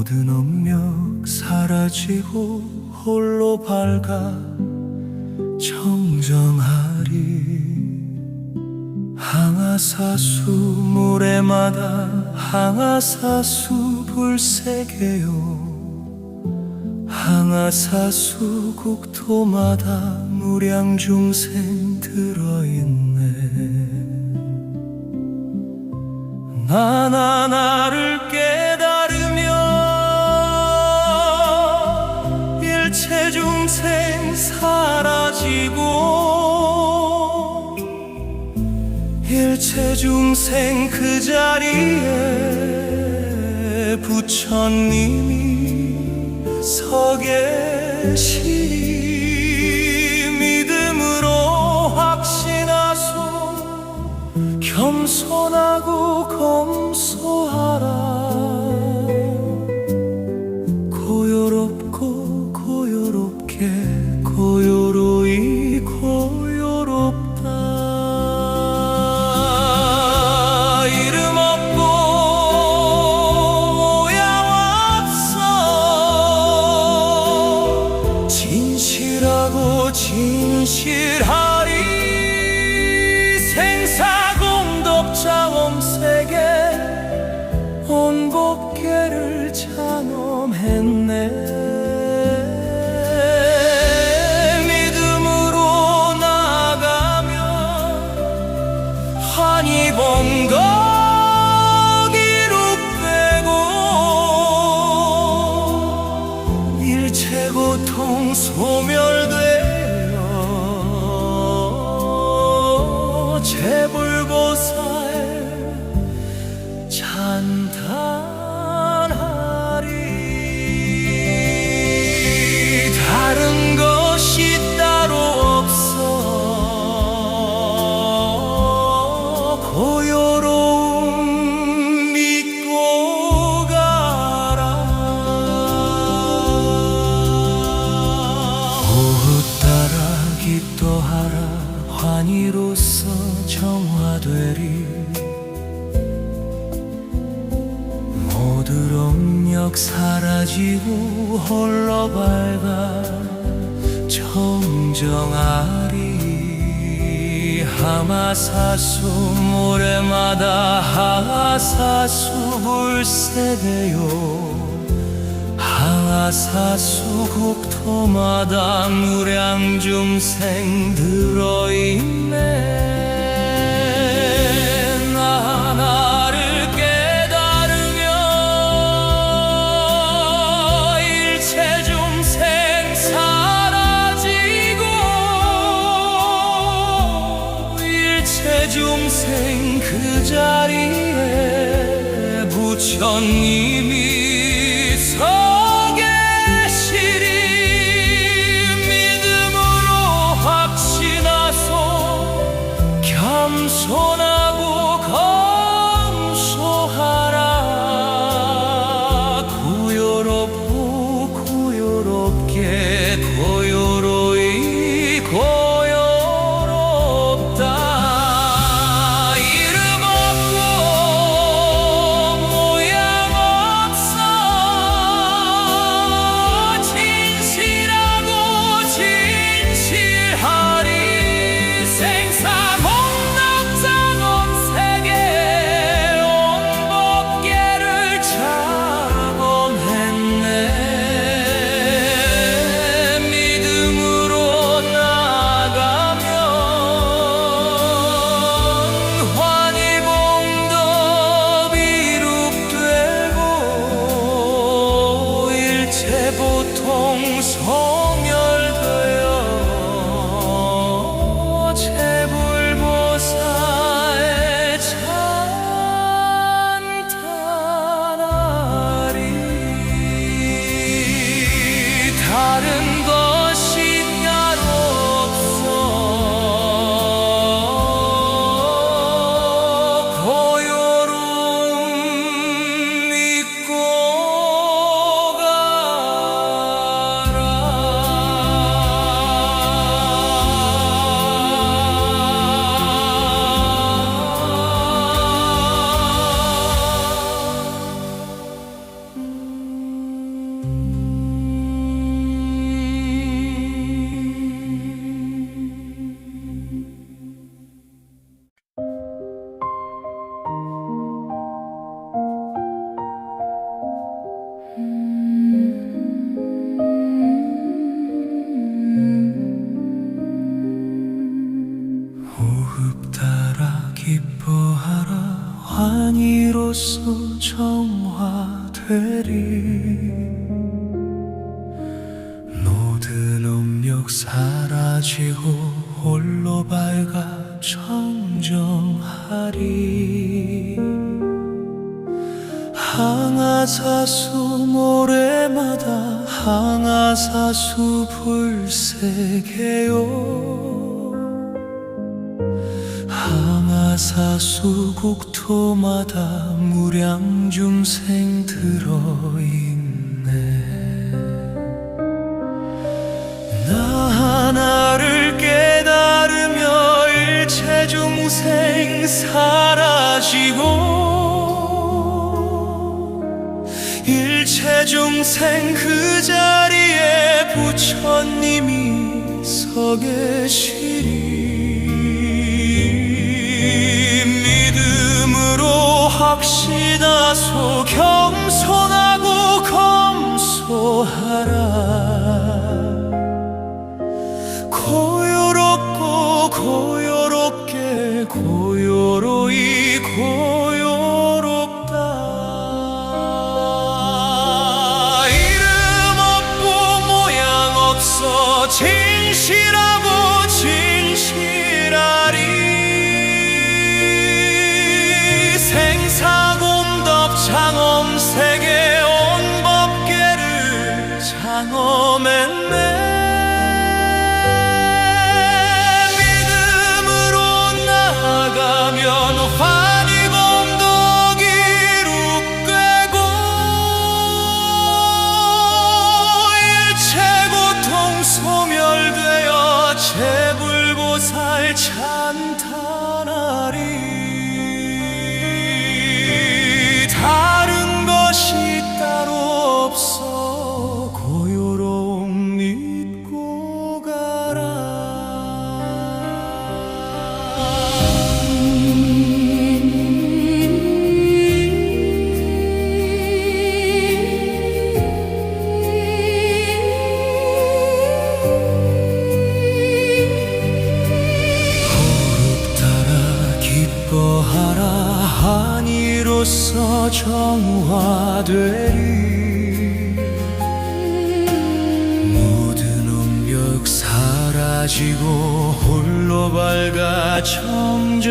모든 업력 사라지고 홀로 밝아 정정하리. 항아사수 모래마다 항아사수 불새게요. 항아사수 국토마다 무량중생 들어있네. 나나 나를 깨 사라지고 일체중생 그 자리에 부처님이 서 계시니 믿음으로 확신하소 겸손하고 검소하라 하고 진실하리. 생사공덕자 원 세계 온법계를 찬엄했네. 믿음으로 나가면 환희 번거 기록되고 일체 고통 소멸 기도하라 환희로서 정화되리. 모두 업력 사라지고 홀로 밝아 정정하리. 하마사수 모래마다 하사수 불새되요 하사수 국토마다 무량중생 들어있네. 나 나를 깨달으며 일체 중생 사라지고 일체 중생 그 자리에 부처님이 겸 환희로서 정화되리. 모든 음력 사라지고 홀로 밝아 청정하리. 항아사수 모래마다 항아사수 불새게요 항아사수 국토마다 무량중생 들어있네. 나 하나를 깨달으며 일체 중생 사라지고 일체 중생 그 자리에 부처님이 서 계시리 확신하소 겸손하고 검소하라. 고요롭고 고요롭게 고요로이 고요롭다. 이름 없고 모양 없어 진실하 한이로서 정화되리. 모든 음력 사라지고 홀로 밝아 청정하리.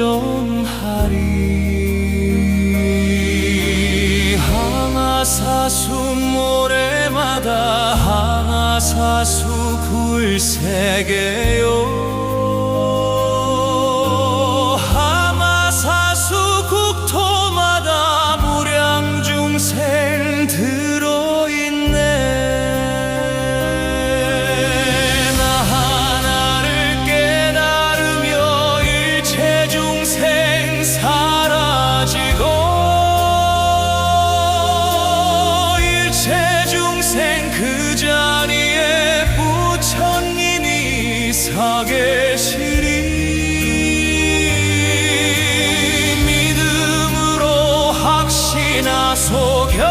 항아사수 모래마다 항아사수 굴세계요 속여